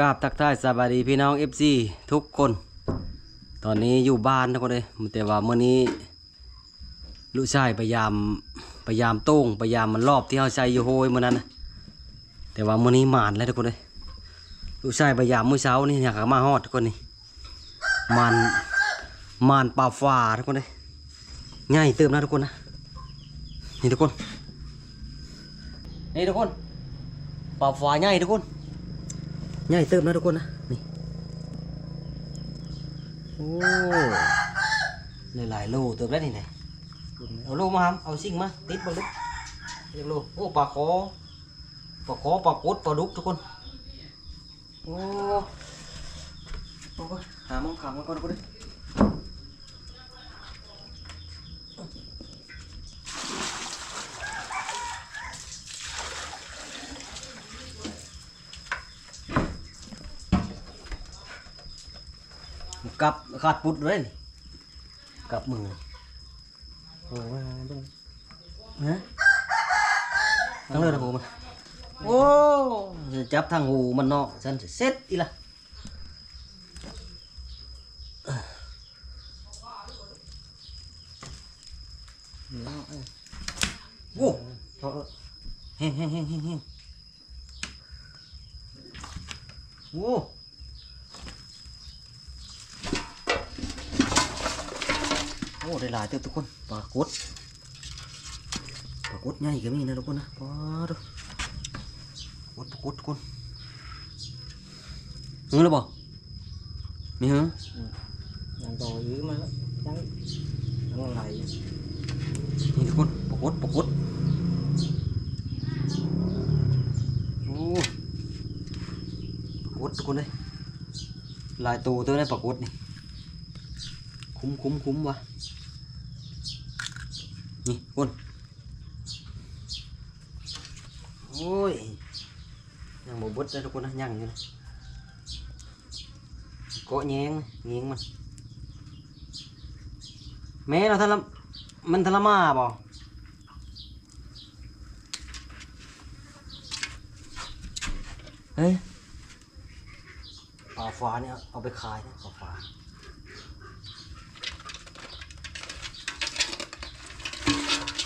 กราบทักทายสวัสดีพี่น้อง FC ทุกคน ตอนนี้อยู่บ้านทุกคนเลยแต่ว่าเมื่อนี้ลูกชายพยายามพยายามโต้งพยายามมันรอบที่เขาใช้อยู่โฮยเมื่อนั้นนะแต่ว่าเมื่อนี้หมานแล้วทุกคนเลยลูกชายพยายามเมื่อเช้านี่อยากมาฮอดทุกคนนี่มันมันป่าฟ้าทุกคนเลยง่ายเติมนะทุกคนนะนี่ทุกคนนี่ทุกคนป่าฟ้าง่ายทุกคน ง่ายเติมนะทุกคนนะ นี่ โอ้หลายๆโลเติมได้นี่ไหนเอาโลูกมาทำเอาซิ่งมา ติดบนลูกเรียกลูกโอ้ปลาคอปลาคอปลากดปลาดุกทุกคน โอ้โอ้หามองขังมาก่อนทุกคน กลับขาดปุดเลยกลับมือโอ้ว่าต้องฮะทั้งเลยนะหูมันโอ้จับทางหูมันเนาะฉันจะเซ็ตอีละโอ้เพราะเฮ้งเฮ้งเฮ้งเฮ้งเฮ้งโอ้ โอ้ได้หลายเติบทุกคนปลากดปลากดใหญ่ก็มีนะทุกคนนะปลาดูปลากดปลากดทุกคนหึงแล้วบ่มีหึงยังต่อยื้อมาแล้วยังยังไหลนี่ทุกคนปลากดปลากดโอ้ปลากดทุกคนเลยหลายตัวตัวนี้ปลากดนี่ คุ้มคุ้มคุ้มวะนี่คนโอ้ยยังบ่บดเลยทุกคนนะยังอยู่นะเกาะแยงแยงมันแม่เราทะละมันทะละมาบ่เฮ้ยปลาฟ้าเนี่ยเอาไปขายนะปลาฟ้า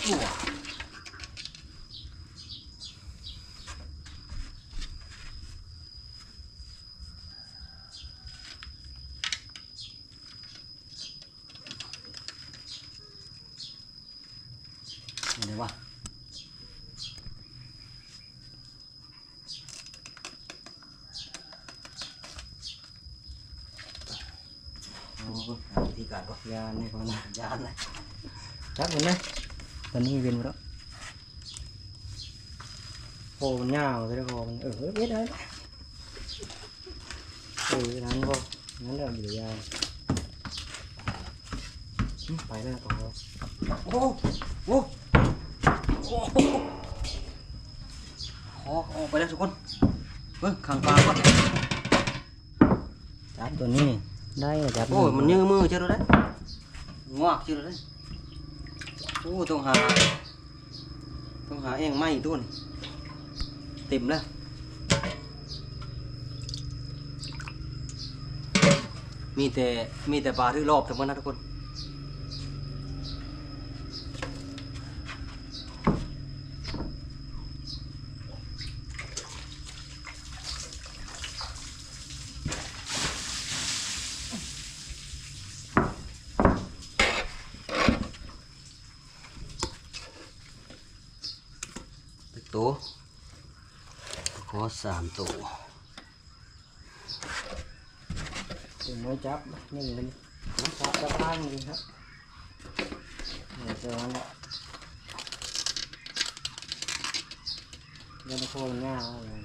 อ้วเห็นไหมวะเอาหา มันนะตอนนี้เวียนหมดแล้วโคมันยาวไปแล้วโคมันเออเบ็ดเลยเออนั้นก็นั้นเริ่มอยู่ยาวอืมไปแล้วต่อโอ้โหโอ้โหขอออกไปแล้วทุกคนเบิ่งขังปลาก่อนจับตัวนี้ได้เหรอจับโอ้ยมันยื้อมือเจ้าดูได้งวกเจ้าดูได้ โอ้ต้องหา ต้องหาเองไม้ตัวนี่เต็มแล้วมีแต่มีแต่ปลาที่รอบทั้งหมดนะทุกคน ตึกตัวขอสามตัวถึงไม่จับนี่มันจับกระพางเลยครับเนี่ยเจอแล้วเล่นโคตรง่ายเลย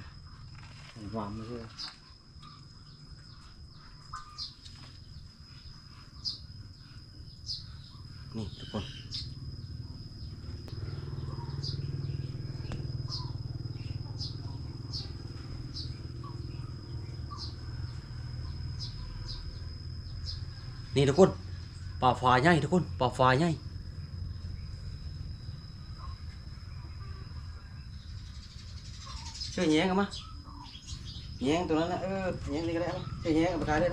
หวานไม่ใช่นี่ทุกคน นี่ทุกคนปลาฟ้าใหญ่ทุกคนปลาฟ้าใหญ่ช่วยแย้งกันมาแยงตัวนั้นนะเออแยงนี่ก็ได้ช่วยแยงเอาไปขายได้